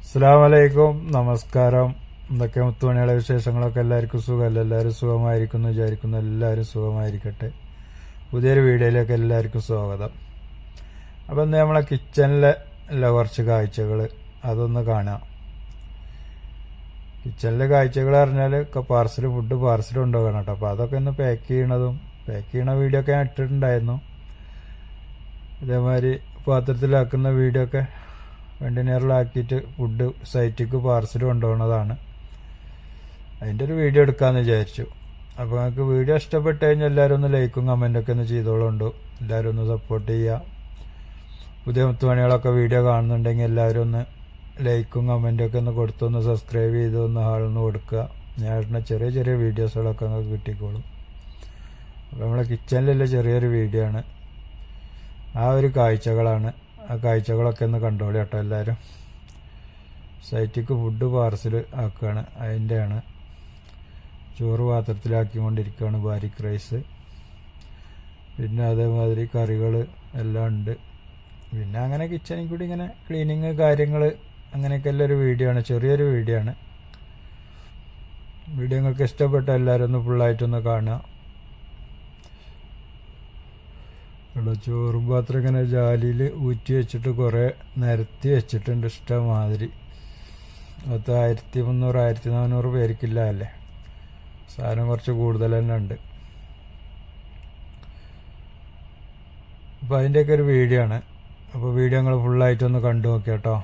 അസ്സാമലൈക്കും നമസ്കാരം. എന്തൊക്കെ മുത്തുമണികളെ വിശേഷങ്ങളൊക്കെ? എല്ലാവർക്കും സുഖമല്ല? എല്ലാവരും സുഖമായിരിക്കുന്നു വിചാരിക്കുന്നു എല്ലാവരും സുഖമായിരിക്കട്ടെ. പുതിയൊരു വീഡിയോയിലേക്ക് എല്ലാവർക്കും സ്വാഗതം. അപ്പം ഇന്ന് നമ്മളെ കിച്ചണിലെ ഉള്ള കുറച്ച് കാഴ്ചകൾ അതൊന്ന് കാണാം. കിച്ചണിലെ കാഴ്ചകൾ പറഞ്ഞാൽ പാർസൽ ഫുഡ് പാർസൽ കൊണ്ടുപോകണം കേട്ടോ. അപ്പോൾ അതൊക്കെ ഒന്ന് പാക്ക് ചെയ്യണതും പാക്ക് ചെയ്യണ വീഡിയോ ഒക്കെ ഞാൻ ഇട്ടിട്ടുണ്ടായിരുന്നു. ഇതേമാതിരി പാത്രത്തിലാക്കുന്ന വീഡിയോ ഒക്കെ കണ്ടെയ്നറിലാക്കിയിട്ട് ഫുഡ് സൈറ്റിക്ക് പാർസൽ കൊണ്ടുപോകുന്നതാണ്. അതിന്റെ ഒരു വീഡിയോ എടുക്കാമെന്ന് വിചാരിച്ചു. അപ്പോൾ നിങ്ങൾക്ക് വീഡിയോ ഇഷ്ടപ്പെട്ട് കഴിഞ്ഞാൽ എല്ലാവരും ഒന്ന് ലൈക്കും കമന്റൊക്കെ ഒന്ന് ചെയ്തോളുണ്ട്. എല്ലാവരും ഒന്ന് സപ്പോർട്ട് ചെയ്യുക. പുതിയ മുത്തുമണികളൊക്കെ വീഡിയോ കാണുന്നുണ്ടെങ്കിൽ എല്ലാവരും ഒന്ന് ലൈക്കും കമന്റൊക്കെ ഒന്ന് കൊടുത്തൊന്ന് സബ്സ്ക്രൈബ് ചെയ്ത് ഒന്ന് ഹാളൊന്ന് കൊടുക്കുക. ഞാൻ ചെറിയ ചെറിയ വീഡിയോസുകളൊക്കെ നിങ്ങൾക്ക് കിട്ടിക്കോളും. അപ്പോൾ നമ്മളെ കിച്ചണിലുള്ള ചെറിയൊരു വീഡിയോ ആണ്. ആ ഒരു കാഴ്ചകളാണ്. ആ കാഴ്ചകളൊക്കെ ഒന്ന് കണ്ടോളി കേട്ടോ എല്ലാവരും സൈറ്റിക്ക് ഫുഡ് പാർസൽ ആക്കുകയാണ് അതിന്റെയാണ്. ചോറ് പാത്രത്തിലാക്കിക്കൊണ്ടിരിക്കുകയാണ് ബാരിക് റൈസ്. പിന്നെ അതേമാതിരി കറികൾ എല്ലാം ഉണ്ട്. പിന്നെ അങ്ങനെ കിച്ചണിൽ കൂടി ഇങ്ങനെ ക്ലീനിങ് കാര്യങ്ങൾ അങ്ങനെയൊക്കെ എല്ലാം ഒരു വീഡിയോ ആണ് ചെറിയൊരു വീഡിയോ ആണ്. വീഡിയോ നിങ്ങൾക്ക് ഇഷ്ടപ്പെട്ട എല്ലാവരും ഒന്ന് ഫുള്ളായിട്ടൊന്ന് കാണുക. ഇവിടെ ചോറും പാത്രം ഇങ്ങനെ ജാലിയിൽ ഊറ്റി വെച്ചിട്ട് കുറേ നിരത്തി വെച്ചിട്ടുണ്ട് ഇഷ്ടമാതിരി. പത്ത് ആയിരത്തി മുന്നൂറ് ആയിരത്തി നാനൂറ് പേർക്കില്ല അല്ലേ സാധനം കുറച്ച് കൂടുതൽ തന്നെ ഉണ്ട്. അപ്പോൾ അതിന്റെയൊക്കെ ഒരു വീഡിയോ ആണ്. അപ്പോൾ വീഡിയോ നിങ്ങൾ ഫുള്ളായിട്ടൊന്ന് കണ്ടു നോക്കിയ കേട്ടോ.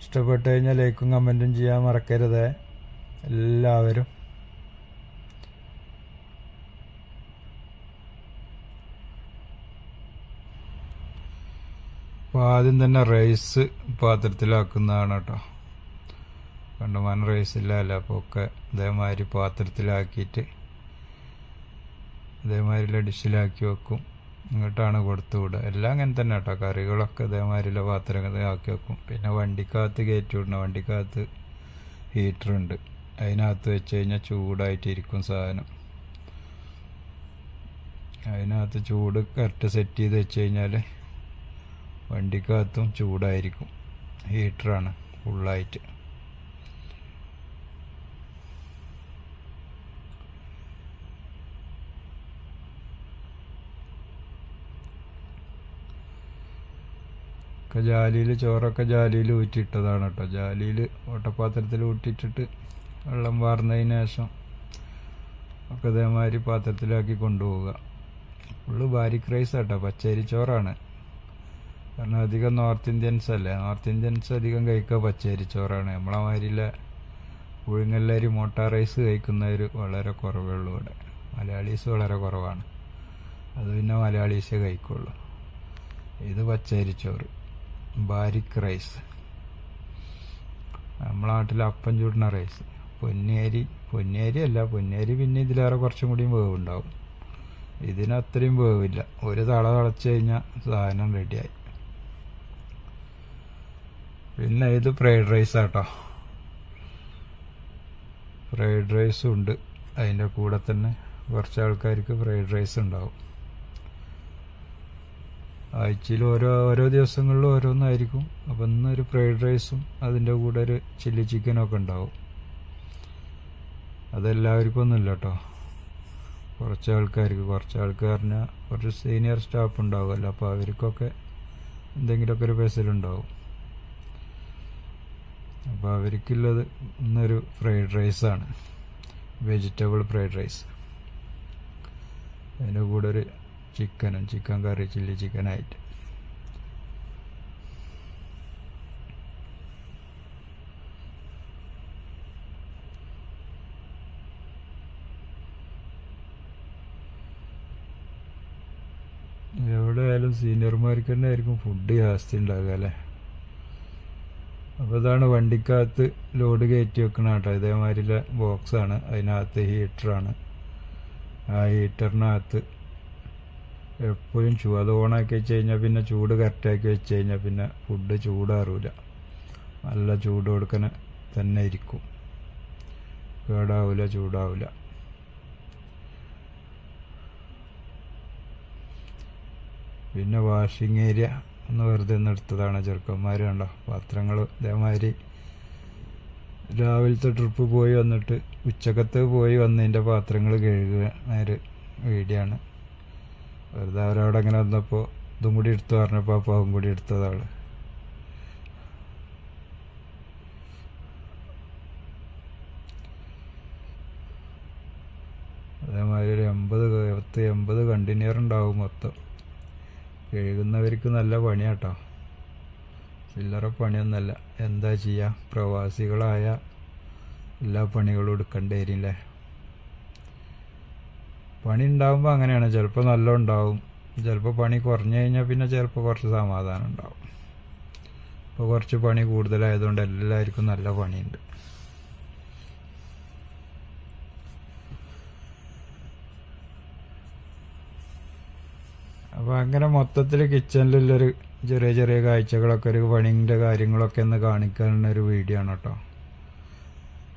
ഇഷ്ടപ്പെട്ട് കഴിഞ്ഞാൽ ലൈക്കും കമന്റും ചെയ്യാൻ മറക്കരുത്. എല്ലാവരും അപ്പോൾ ആദ്യം തന്നെ റൈസ് പാത്രത്തിലാക്കുന്നതാണ് കേട്ടോ. മൺ റൈസ് ഇല്ലല്ലോ അപ്പോൾ ഒക്കെ ഇതേമാതിരി പാത്രത്തിലാക്കിയിട്ട് ഇതേമാതിരിയുള്ള ഡിഷിലാക്കി വെക്കും. ഇങ്ങോട്ടാണ് കൊടുത്തു വിടുക. എല്ലാം അങ്ങനെ തന്നെ കേട്ടോ. കറികളൊക്കെ ഇതേമാതിരിയുള്ള പാത്രങ്ങൾ ആക്കി വെക്കും. പിന്നെ വണ്ടിക്കകത്ത് കയറ്റി വിടണം. വണ്ടിക്കകത്ത് ഹീറ്ററുണ്ട് അതിനകത്ത് വെച്ച് കഴിഞ്ഞാൽ ചൂടായിട്ടിരിക്കും സാധനം. അതിനകത്ത് ചൂട് കറക്റ്റ് സെറ്റ് ചെയ്ത് വെച്ച് കഴിഞ്ഞാൽ വണ്ടിക്കകത്തും ചൂടായിരിക്കും. ഹീറ്ററാണ് ഫുള്ളായിട്ട്. ഒക്കെ ജാലിയിൽ ചോറൊക്കെ ജാലിയിൽ ഊറ്റിയിട്ടതാണ് കേട്ടോ. ജാലിയിൽ ഓട്ടപാത്രത്തിൽ ഊറ്റിയിട്ടിട്ട് വെള്ളം വാർന്നതിന് ശേഷം ഒക്കെ ഇതേമാതിരി പാത്രത്തിലാക്കി കൊണ്ടുപോവുക. ഫുള്ള് ബാരിക് റൈസ് കേട്ടോ പച്ചരി ചോറാണ്. കാരണം അധികം നോർത്ത് ഇന്ത്യൻസ് അല്ലേ? നോർത്ത് ഇന്ത്യൻസ് അധികം കഴിക്കുക പച്ചരി ചോറാണ്. നമ്മളെ മാതിരിയിലെ പുഴുങ്ങല്ലരി മോട്ടാർ റൈസ് കഴിക്കുന്നവർ വളരെ കുറവേ ഉള്ളൂ ഇവിടെ. മലയാളീസ് വളരെ കുറവാണ്. അത് പിന്നെ മലയാളീസേ കഴിക്കുള്ളൂ. ഇത് പച്ചരി ചോറ്. ബാരിക് റൈസ്. നമ്മളെ നാട്ടിൽ അപ്പം ചൂടുന്ന റൈസ്. പൊന്നേരി. പൊന്നേരി അല്ല പൊന്നേരി പിന്നെ ഇതിലേറെ കുറച്ചും കൂടിയും വേവുണ്ടാവും. ഇതിനത്രയും വേവില്ല. ഒരു തള തിളച്ച് കഴിഞ്ഞാൽ സാധനം റെഡിയായി പിന്നെ ഇത് ഫ്രൈഡ് റൈസ് ആട്ടോ. ഫ്രൈഡ് റൈസും ഉണ്ട്. അതിന്റെ കൂടെ തന്നെ കുറച്ച് ആൾക്കാർക്ക് ഫ്രൈഡ് റൈസ് ഉണ്ടാവും. ആഴ്ചയിൽ ഓരോ ഓരോ ദിവസങ്ങളിലും ഓരോന്നായിരിക്കും. അപ്പം ഇന്നൊരു ഫ്രൈഡ് റൈസും അതിന്റെ കൂടെ ഒരു ചില്ലി ചിക്കനൊക്കെ ഉണ്ടാവും. അതെല്ലാവർക്കും ഒന്നുമില്ല കേട്ടോ. കുറച്ച് ആൾക്കാർക്ക് കുറച്ച് ആൾക്കാരിന് കുറച്ച് സീനിയർ സ്റ്റാഫ് ഉണ്ടാവുമല്ലോ. അപ്പോൾ അവർക്കൊക്കെ എന്തെങ്കിലുമൊക്കെ ഒരു പെസലുണ്ടാവും അപ്പോൾ അവർക്കുള്ളത് ഇന്നൊരു ഫ്രൈഡ് റൈസാണ് വെജിറ്റബിൾ ഫ്രൈഡ് റൈസ് അതിന്റെ കൂടെ ഒരു ചിക്കനും ചിക്കൻ കറി ചില്ലി ചിക്കനായിട്ട് എവിടെ ആയാലും സീനിയർമാർക്ക് തന്നെ ആയിരിക്കും ഫുഡ് ജാസ്തി ഉണ്ടാകുക അല്ലേ? അപ്പോൾ ഇതാണ് വണ്ടിക്കകത്ത് ലോഡ് കയറ്റി വെക്കണ കേട്ടോ. ഇതേമാതിരിയുള്ള ബോക്സാണ്. അതിനകത്ത് ഹീറ്ററാണ്. ആ ഹീറ്ററിനകത്ത് എപ്പോഴും ചൂ അത് ഓണാക്കി വെച്ച് കഴിഞ്ഞാൽ പിന്നെ ചൂട് കറക്റ്റാക്കി വെച്ച് കഴിഞ്ഞാൽ പിന്നെ ഫുഡ് ചൂടാറില്ല നല്ല ചൂട് കൊടുക്കണ തന്നെ ഇരിക്കും. കേടാവില്ല ചൂടാവില്ല പിന്നെ വാഷിംഗ് ഏരിയ. ഒന്ന് വെറുതെ ഒന്ന് എടുത്തതാണ് ചെറുക്കന്മാർ കണ്ടോ? പാത്രങ്ങൾ ഇതേമാതിരി. രാവിലത്തെ ട്രിപ്പ് പോയി വന്നിട്ട് ഉച്ചക്കത്ത് പോയി വന്നതിന്റെ പാത്രങ്ങൾ കഴുകുക നേരെ വീഡിയോ ആണ് വെറുതെ അവരവിടെ അങ്ങനെ വന്നപ്പോൾ ഇതും കൂടി എടുത്തു പറഞ്ഞപ്പോൾ അപ്പോൾ കൂടി എടുത്തതാണ് അതേമാതിരി ഒരു എൺപത് പത്ത് എൺപത് കണ്ടെയ്നർ ഉണ്ടാവും മൊത്തം. കഴുകുന്നവർക്ക് നല്ല പണിയാട്ടോ. ചില്ലറ പണിയൊന്നല്ല. എന്താ ചെയ്യുക പ്രവാസികളായ എല്ലാ പണികളും എടുക്കേണ്ടി വരില്ലേ? പണി ഉണ്ടാകുമ്പോൾ അങ്ങനെയാണ്. ചിലപ്പോൾ നല്ല ഉണ്ടാവും. ചിലപ്പോൾ പണി കുറഞ്ഞു കഴിഞ്ഞാൽ പിന്നെ ചിലപ്പോൾ കുറച്ച് സമാധാനം ഉണ്ടാവും. ഇപ്പോൾ കുറച്ച് പണി കൂടുതലായതുകൊണ്ട് എല്ലാവർക്കും നല്ല പണിയുണ്ട്. അപ്പോൾ അങ്ങനെ മൊത്തത്തിൽ കിച്ചണിലുള്ളൊരു ചെറിയ ചെറിയ കാഴ്ചകളൊക്കെ ഒരു പണിന്റെ കാര്യങ്ങളൊക്കെ ഒന്ന് കാണിക്കാനുള്ള ഒരു വീഡിയോ ആണ് കേട്ടോ.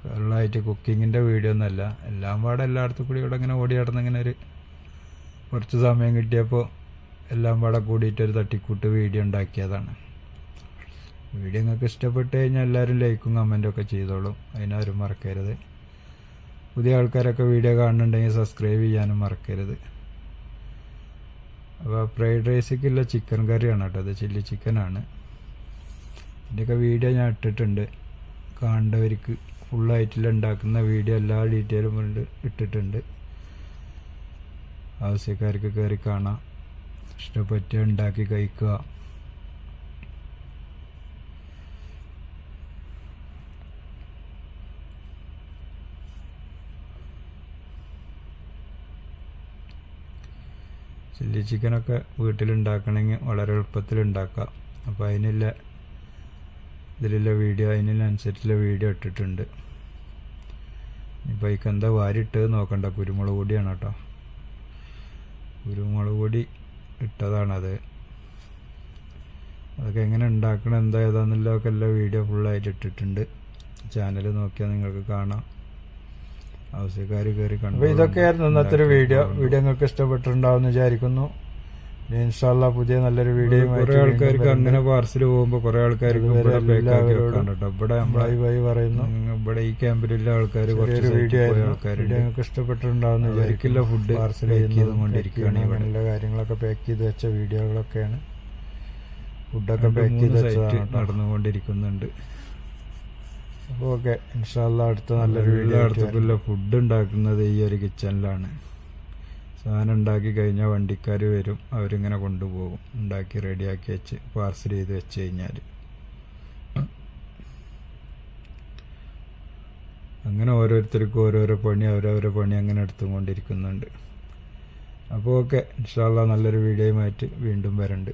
ഫുള്ളായിട്ട് കുക്കിങ്ങിന്റെ വീഡിയോ ഒന്നല്ല എല്ലാം പാടെ എല്ലായിടത്തും കൂടി ഇവിടെ ഇങ്ങനെ ഓടി നടന്ന് ഇങ്ങനെ ഒരു കുറച്ച് സമയം കിട്ടിയപ്പോൾ എല്ലാം പാടെ കൂടിയിട്ട് ഒരു തട്ടിക്കൂട്ട് വീഡിയോ ഉണ്ടാക്കിയതാണ്. വീഡിയോ നിങ്ങൾക്ക് ഇഷ്ടപ്പെട്ട് കഴിഞ്ഞാൽ എല്ലാവരും ലൈക്കും കമന്റും ഒക്കെ ചെയ്തോളും. അതിനാരും മറക്കരുത്. പുതിയ ആൾക്കാരൊക്കെ വീഡിയോ കാണുന്നുണ്ടെങ്കിൽ സബ്സ്ക്രൈബ് ചെയ്യാനും മറക്കരുത്. അപ്പോൾ ഫ്രൈഡ് റൈസിക്കുള്ള ചിക്കൻ കറിയാണ് കേട്ടോ. അത് ചില്ലി ചിക്കനാണ്. ഇതിന്റെയൊക്കെ വീഡിയോ ഞാൻ ഇട്ടിട്ടുണ്ട്. കാണേണ്ടവർക്ക് ഫുള്ളായിട്ടുള്ള ഉണ്ടാക്കുന്ന വീഡിയോ എല്ലാ ഡീറ്റെയിലും ഇട്ടിട്ടുണ്ട്. ആവശ്യക്കാർക്ക് കയറി കാണാം. ഇഷ്ടപ്പെട്ട് ഉണ്ടാക്കി കഴിക്കുക. ചില്ലി ചിക്കനൊക്കെ വീട്ടിലുണ്ടാക്കണമെങ്കിൽ വളരെ എളുപ്പത്തിൽ ഉണ്ടാക്കാം. അപ്പോൾ അതിനുള്ള ഇതിലുള്ള വീഡിയോ അതിനനുസരിച്ചുള്ള വീഡിയോ ഇട്ടിട്ടുണ്ട്. ഇപ്പോൾ അതിക്ക് എന്താ വാരിട്ട് നോക്കണ്ട. കുരുമുളക് പൊടിയാണ് കേട്ടോ. കുരുമുളക് പൊടി ഇട്ടതാണത്. അതൊക്കെ എങ്ങനെ ഉണ്ടാക്കണം എന്താ ഏതാന്നുള്ളതൊക്കെ എല്ലാ വീഡിയോ ഫുള്ളായിട്ട് ഇട്ടിട്ടുണ്ട്. ചാനൽ നോക്കിയാൽ നിങ്ങൾക്ക് കാണാം. ആവശ്യക്കാർ കയറി കണ്ടു. ഇതൊക്കെയായിരുന്നു ഇന്നത്തെ ഒരു വീഡിയോ. വീഡിയോ നിങ്ങൾക്ക് ഇഷ്ടപ്പെട്ടിട്ടുണ്ടാവും വിചാരിക്കുന്നു. ഇൻഷാല്ല പുതിയ നല്ലൊരു വീഡിയോ കുറെ ആൾക്കാർക്ക് അങ്ങനെ പാർസൽ പോകുമ്പോ കുറെ ആൾക്കാർക്ക് ഇവിടെ ബൈ ബൈ പറയുന്നു. ഇവിടെ ഈ ക്യാമ്പിലുള്ള ആൾക്കാർ കുറച്ച് വീഡിയോ ആൾക്കാരുണ്ട്. വീഡിയോ നിങ്ങൾക്ക് ഇഷ്ടപ്പെട്ടിട്ടുണ്ടാവും ഫുഡ് പാർസൽ ചെയ്തുകൊണ്ടിരിക്കുകയാണ് ഇവിടെ. കാര്യങ്ങളൊക്കെ പാക്ക് ചെയ്ത് വെച്ച വീഡിയോകളൊക്കെയാണ്. ഫുഡൊക്കെ പാക്ക് ചെയ്ത് വെച്ചതാണ് നടന്നുകൊണ്ടിരിക്കുന്നുണ്ട്. അപ്പോൾ ഓക്കെ ഇൻഷാല്ല അടുത്ത നല്ലൊരു വീഡിയോ എല്ലായിടത്തുള്ള ഫുഡ് ഉണ്ടാക്കുന്നത് ഈ ഒരു കിച്ചണിലാണ് സാധനം ഉണ്ടാക്കി കഴിഞ്ഞാൽ വണ്ടിക്കാർ വരും അവരിങ്ങനെ കൊണ്ടുപോകും. ഉണ്ടാക്കി റെഡിയാക്കി വെച്ച് പാർസൽ ചെയ്ത് വെച്ച് കഴിഞ്ഞാൽ അങ്ങനെ ഓരോരുത്തർക്കും ഓരോരോ പണി അവരവരെ പണി അങ്ങനെ എടുത്തുകൊണ്ടിരിക്കുന്നുണ്ട്. അപ്പോൾ ഓക്കെ ഇൻഷാല്ല നല്ലൊരു വീഡിയോയുമായിട്ട് വീണ്ടും വരണ്ട്.